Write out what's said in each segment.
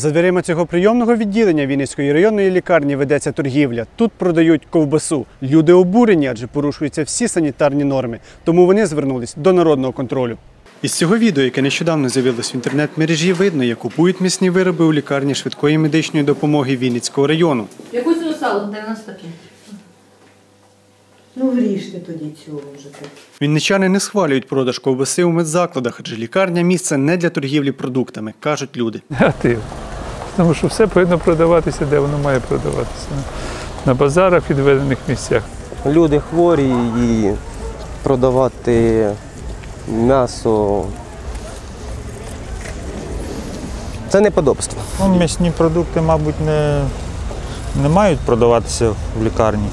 За дверима цього прийомного відділення Вінницької районної лікарні ведеться торгівля. Тут продають ковбасу. Люди обурені, адже порушуються всі санітарні норми. Тому вони звернулись до народного контролю. Із цього відео, яке нещодавно з'явилось в інтернет-мережі, видно, як купують м'ясні вироби у лікарні швидкої медичної допомоги Вінницького району. Яку ціну сало? 95. Ну, вріжте тоді цього вже так. Вінничани не схвалюють продаж ковбаси у медзакладах, адже лікарня місце не для торгівлі продуктами, кажуть люди. Негатив. Тому що все повинно продаватися, де воно має продаватися. На базарах, відведених місцях. Люди хворі і продавати м'ясо. Це неподобство. Ну, м'ясні продукти, мабуть, не, не мають продаватися в лікарні.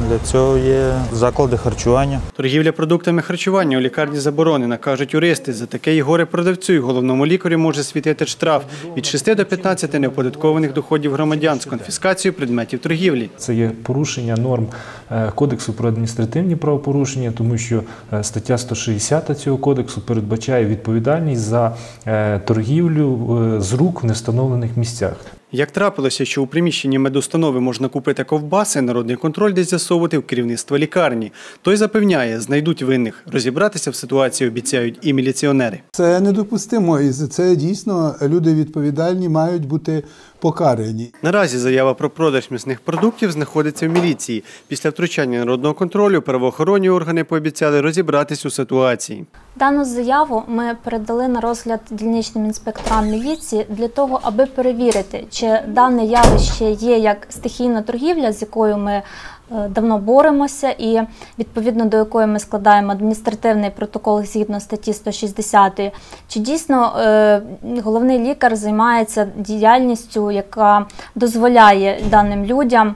Для цього є заклади харчування. Торгівля продуктами харчування у лікарні заборонена, кажуть юристи. За таке й горе продавцю і головному лікарю може світити штраф від 6 до 15 неоподаткованих доходів громадян з конфіскацією предметів торгівлі. Це є порушення норм е, Кодексу про адміністративні правопорушення, тому що е, стаття 160 цього кодексу передбачає відповідальність за е, торгівлю з рук в невстановлених місцях. Як трапилося, що у приміщенні медустанови можна купити ковбаси, народний контроль десь з'ясовувати в керівництво лікарні. Той запевняє, знайдуть винних. Розібратися в ситуації обіцяють і міліціонери. Це недопустимо, і це дійсно люди відповідальні мають бути покарані. Наразі заява про продаж місних продуктів знаходиться в міліції. Після втручання народного контролю правоохоронні органи пообіцяли розібратись у ситуації. Дану заяву ми передали на розгляд дільничним інспекторам міліції для того, аби перевірити, чи дане явище є як стихійна торгівля, з якою ми давно боремося, і відповідно до якої ми складаємо адміністративний протокол згідно статті 160, чи дійсно е, головний лікар займається діяльністю, яка дозволяє даним людям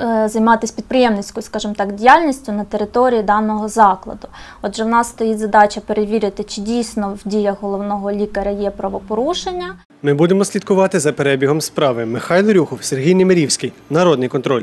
е, займатися підприємницькою, скажімо так, діяльністю на території даного закладу. Отже, в нас стоїть задача перевірити, чи дійсно в діях головного лікаря є правопорушення. Ми будемо слідкувати за перебігом справи. Михайло Рюхов, Сергій Немирівський. Народний контроль.